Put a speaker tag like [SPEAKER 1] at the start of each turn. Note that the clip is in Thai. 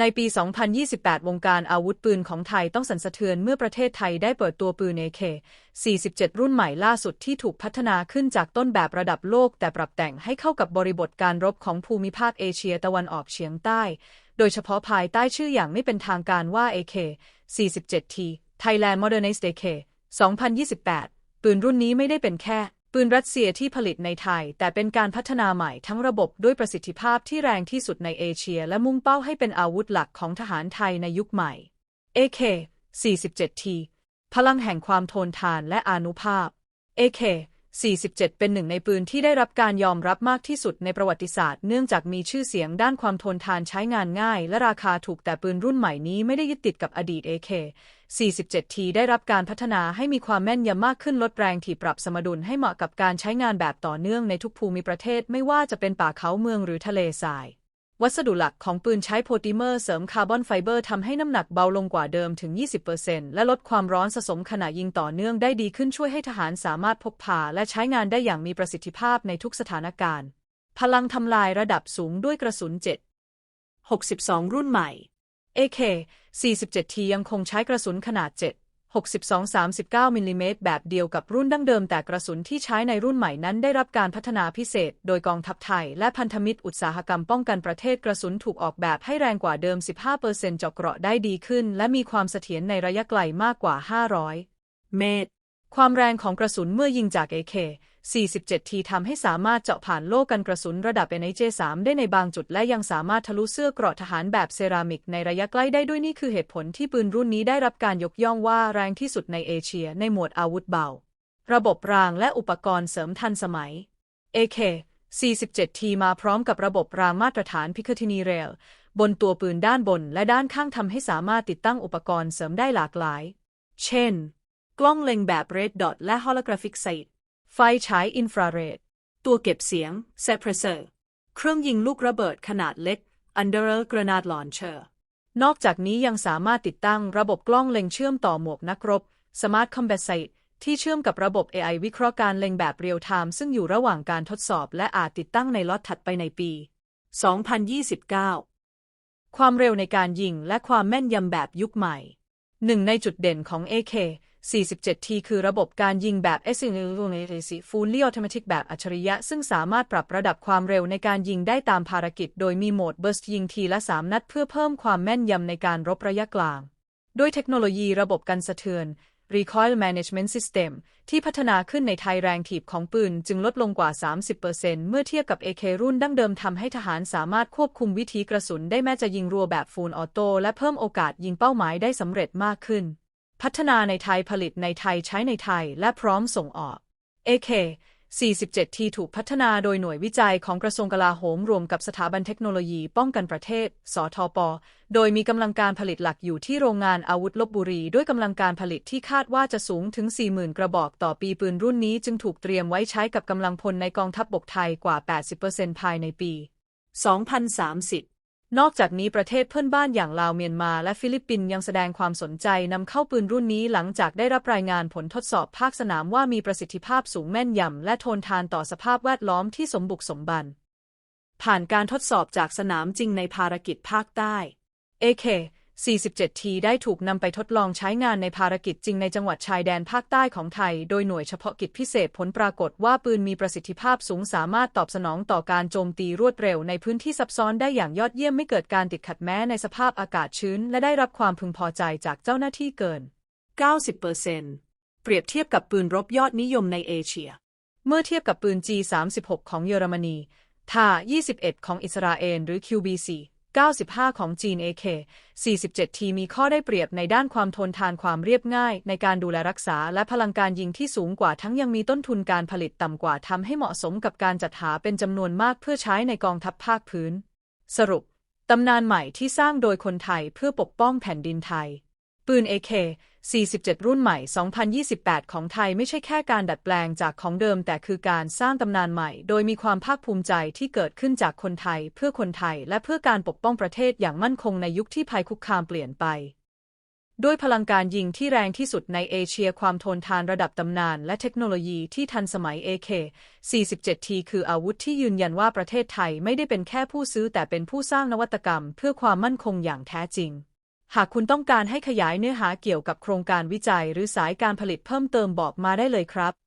[SPEAKER 1] ในปี 2028 วงการอาวุธปืนของไทยต้องสั่นสะเทือนเมื่อประเทศไทยได้เปิดตัวปืน AK 47 รุ่นใหม่ล่าสุดที่ถูกพัฒนาขึ้นจากต้นแบบระดับโลก แต่ปรับแต่งให้เข้ากับบริบทการรบของภูมิภาคเอเชียตะวันออกเฉียงใต้ โดยเฉพาะภายใต้ชื่ออย่างไม่เป็นทางการว่า AK 47T Thailand Modernized AK 2028 ปืนรุ่นนี้ไม่ได้เป็นแค่ ปืนรัสเซียที่ผลิตในไทย แต่เป็นการพัฒนาใหม่ทั้งระบบด้วยประสิทธิภาพที่แรงที่สุดในเอเชีย และมุ่งเป้าให้เป็นอาวุธหลักของทหารไทยในยุคใหม่ AK 47T พลังแห่งความทนทานและอนุภาพ AK 47 เป็นหนึ่งในปืนที่ได้รับการยอมรับมากที่สุดในประวัติศาสตร์ เนื่องจากมีชื่อเสียงด้านความทนทานใช้งานง่าย และราคาถูกแต่ปืนรุ่นใหม่นี้ไม่ได้ยึดติดกับอดีต AK 47T ได้รับการพัฒนาให้มีความแม่นยำมากขึ้นลดแรงที่ปรับสมดุลให้เหมาะกับการใช้งานแบบต่อเนื่องในทุกภูมิประเทศไม่ว่าจะเป็นป่าเขาเมืองหรือทะเลทราย วัสดุหลักของปืนใช้โพลิเมอร์เสริมคาร์บอนไฟเบอร์ทำให้น้ำหนักเบาลงกว่าเดิมถึง 20%และลดความร้อนสะสมขณะยิงต่อเนื่องได้ดีขึ้นช่วยให้ทหารสามารถพกพาและใช้งานได้อย่างมีประสิทธิภาพในทุกสถานการณ์ พลังทำลายระดับสูงด้วยกระสุน 7 62 รุ่นใหม่ AK 47T ยังคงใช้กระสุนขนาด 7 62-39มิลลิเมตรแบบเดียวกับรุ่นดั้งเดิมแต่กระสุนที่ใช้ในรุ่นใหม่นั้นได้รับการพัฒนาพิเศษ โดยกองทัพไทย และพันธมิตรอุตสาหกรรมป้องกันประเทศกระสุนถูกออกแบบให้แรงกว่าเดิม 15%เจาะเกราะได้ดีขึ้น และมีความเสถียรในระยะไกลมากกว่า 500 เมตร ความแรงของกระสุนเมื่อยิงจาก AK 47 ทีทำให้สามารถเจาะผ่านโล่กันกระสุนระดับ NJ3 ได้ในบางจุดและยังสามารถทะลุเสื้อเกราะทหารแบบเซรามิกในระยะใกล้ได้ด้วยนี่คือเหตุผลที่ปืนรุ่นนี้ได้รับการยกย่องว่าแรงที่สุดในเอเชียในหมวดอาวุธเบา ระบบรางและอุปกรณ์เสริมทันสมัย AK 47 ทีมาพร้อมกับระบบรางมาตรฐาน Picatinny Rail บนตัวปืนด้านบนและด้านข้างทำให้สามารถติดตั้งอุปกรณ์เสริมได้หลากหลาย เช่น กล้องเล็งแบบ Red Dot และ Holographic Sight ไฟฉายอินฟราเรด ตัวเก็บเสียง s e p r e s s o r เครื่องยิงลูกระเบิดขนาดเล็ก Underel Grenade Launcher นอกจากนี้ยังสามารถติดตั้งระบบกล้องเล็งเชื่อมต่อหมวกนักรบ Smart Combat Sight ที่เชื่อมกับระบบ AI วิเคราะห์การเล็งแบบเรียลไทม์ซึ่งอยู่ระหว่างการทดสอบและอาจติดตั้งในล็อตถัดไปในปี 2029 ความเร็วในการยิงและความแม่นยำแบบยุคใหม่ หนึ่งในจุดเด่นของ AK 47T คือระบบการยิงแบบ s i n u l a t i Fully Automatic แบบอัจฉริยะ ซึ่งสามารถปรับระดับความเร็วในการยิงได้ตามภารกิจ โดยมีโหมด Burst ยิงทีละ 3 นัดเพื่อเพิ่มความแม่นยำในการรบระยะกลาง ด้วยเทคโนโลยีระบบกันสะเทือน Recoil Management System ที่พัฒนาขึ้นในไทยแรงถีบของปืนจึงลดลงกว่า 30%เมื่อเทียบกับ AK รุ่นดั้งเดิมทำให้ทหารสามารถควบคุมวิธีกระสุนได้แม้จะยิงรัวแบบฟูลออโต้และเพิ่มโอกาสยิงเป้าหมายได้สำเร็จมากขึ้น พัฒนาในไทยผลิตในไทยใช้ในไทยและพร้อมส่งออก AK 47 ที่ถูกพัฒนาโดยหน่วยวิจัยของกระทรวงกลาโหมรวมกับสถาบันเทคโนโลยีป้องกันประเทศ สทป โดยมีกำลังการผลิตหลักอยู่ที่โรงงานอาวุธลบบุรี ด้วยกำลังการผลิตที่คาดว่าจะสูงถึง 40,000 กระบอกต่อปีปืนรุ่นนี้จึงถูกเตรียมไว้ใช้กับกำลังพลในกองทัพบบกไทยกว่า 80%ภายในปี 2030 นอกจากนี้ประเทศเพื่อนบ้านอย่างลาวเมียนมาและฟิลิปปินส์ยังแสดงความสนใจนำเข้าปืนรุ่นนี้หลังจากได้รับรายงานผลทดสอบภาคสนามว่ามีประสิทธิภาพสูงแม่นยำและทนทานต่อสภาพแวดล้อมที่สมบุกสมบัน ผ่านการทดสอบจากสนามจริงในภารกิจภาคใต้ AK 47 ทีได้ถูกนำไปทดลองใช้งานในภารกิจจริงในจังหวัดชายแดนภาคใต้ของไทย โดยหน่วยเฉพาะกิจพิเศษผลปรากฏว่าปืนมีประสิทธิภาพสูงสามารถตอบสนองต่อการโจมตีรวดเร็วในพื้นที่ซับซ้อนได้อย่างยอดเยี่ยมไม่เกิดการติดขัดแม้ในสภาพอากาศชื้น และได้รับความพึงพอใจจากเจ้าหน้าที่เกิน 90%เปรียบเทียบกับปืนรบยอดนิยมในเอเชีย เมื่อเทียบกับปืน G36 ของเยอรมนี ท่า 21 ของอิสราเอลหรือ QB4 95 ของจีน AK 47 ทีมีข้อได้เปรียบในด้านความทนทานความเรียบง่าย ในการดูแลรักษาและพลังการยิงที่สูงกว่าทั้งยังมีต้นทุนการผลิตต่ำกว่าทำให้เหมาะสมกับการจัดหาเป็นจำนวนมากเพื่อใช้ในกองทัพภาคพื้น สรุป ตำนานใหม่ที่สร้างโดยคนไทยเพื่อปกป้องแผ่นดินไทย ปืน AK 47 รุ่นใหม่ 2028 ของไทยไม่ใช่แค่การดัดแปลงจากของเดิม แต่คือการสร้างตำนานใหม่ โดยมีความภาคภูมิใจที่เกิดขึ้นจากคนไทย เพื่อคนไทย และเพื่อการปกป้องประเทศอย่างมั่นคงในยุคที่ภัยคุกคามเปลี่ยนไปด้วยพลังการยิงที่แรงที่สุดในเอเชียความทนทานระดับตำนาน และเทคโนโลยีที่ทันสมัย AK-47T คืออาวุธที่ยืนยันว่าประเทศไทยไม่ได้เป็นแค่ผู้ซื้อแต่เป็นผู้สร้างนวัตกรรม เพื่อความมั่นคงอย่างแท้จริง หากคุณต้องการให้ขยายเนื้อหาเกี่ยวกับโครงการวิจัยหรือสายการผลิตเพิ่มเติมบอกมาได้เลยครับ